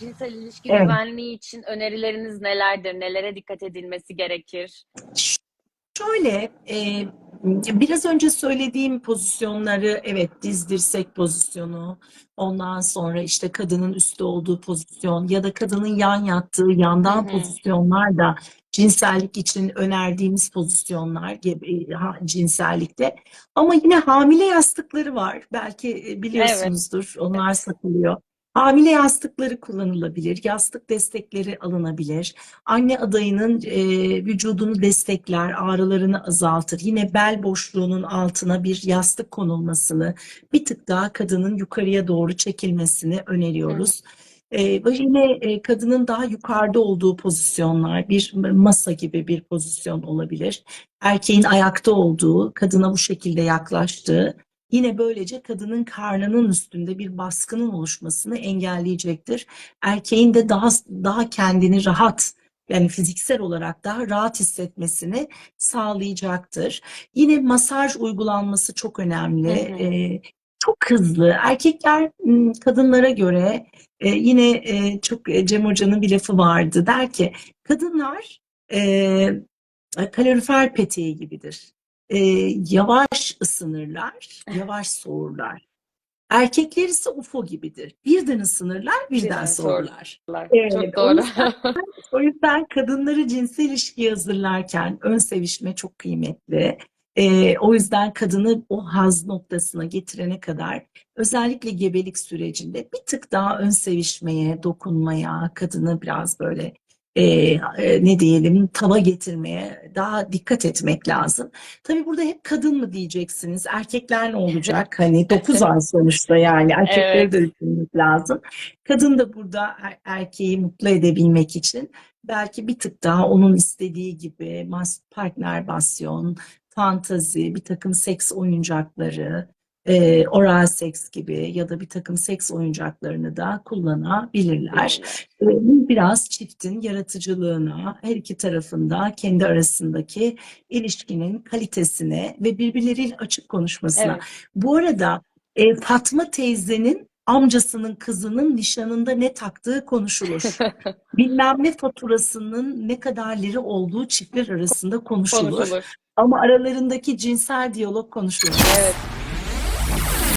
cinsel ilişki Evet. güvenliği için önerileriniz nelerdir? Nelere dikkat edilmesi gerekir? Şöyle, e, biraz önce söylediğim pozisyonları, evet diz dirsek pozisyonu, ondan sonra işte kadının üstte olduğu pozisyon ya da kadının yan yattığı yandan Hı hı. pozisyonlar da cinsellik için önerdiğimiz pozisyonlar gibi ha, cinsellikte. Ama yine hamile yastıkları var. Belki e, biliyorsunuzdur, onlar satılıyor. Hamile yastıkları kullanılabilir, yastık destekleri alınabilir. Anne adayının e, vücudunu destekler, ağrılarını azaltır. Yine bel boşluğunun altına bir yastık konulmasını, bir tık daha kadının yukarıya doğru çekilmesini öneriyoruz. E, ve yine e, kadının daha yukarıda olduğu pozisyonlar, bir masa gibi bir pozisyon olabilir. Erkeğin ayakta olduğu, kadına bu şekilde yaklaştığı, yine böylece kadının karnının üstünde bir baskının oluşmasını engelleyecektir. Erkeğin de daha daha kendini rahat yani fiziksel olarak daha rahat hissetmesini sağlayacaktır. Yine masaj uygulanması çok önemli. Hı hı. Ee, çok hızlı. Erkekler kadınlara göre e, yine e, çok e, Cem Hoca'nın bir lafı vardı. Der ki kadınlar e, kalorifer peteği gibidir. E, yavaş ısınırlar, yavaş soğurlar. Erkekler ise UFO gibidir. Birden ısınırlar, birden Birden soğurlar. Çok Evet, o doğru. yüzden, o yüzden kadınları cinsel ilişkiye hazırlarken ön sevişme çok kıymetli. Ee, o yüzden kadını o haz noktasına getirene kadar özellikle gebelik sürecinde bir tık daha ön sevişmeye, dokunmaya, kadını biraz böyle e, e, ne diyelim tava getirmeye daha dikkat etmek lazım. Tabii burada hep kadın mı diyeceksiniz, erkekler ne olacak? Hani 9 ay sonuçta yani erkekleri Evet. de düşünmek lazım. Kadın da burada er- erkeği mutlu edebilmek için belki bir tık daha onun istediği gibi partner basyon, fantazi, bir takım seks oyuncakları, e, oral seks gibi ya da bir takım seks oyuncaklarını da kullanabilirler. E, Bu biraz çiftin yaratıcılığına, her iki tarafında kendi arasındaki ilişkinin kalitesine ve birbirleriyle açık konuşmasına. Evet. Bu arada e, Fatma teyzenin amcasının kızının nişanında ne taktığı konuşulur. Bilmem ne faturasının ne kadar lira olduğu çiftler arasında konuşulur. Konuşulur. Ama aralarındaki cinsel diyalog konuşulmaz. Evet.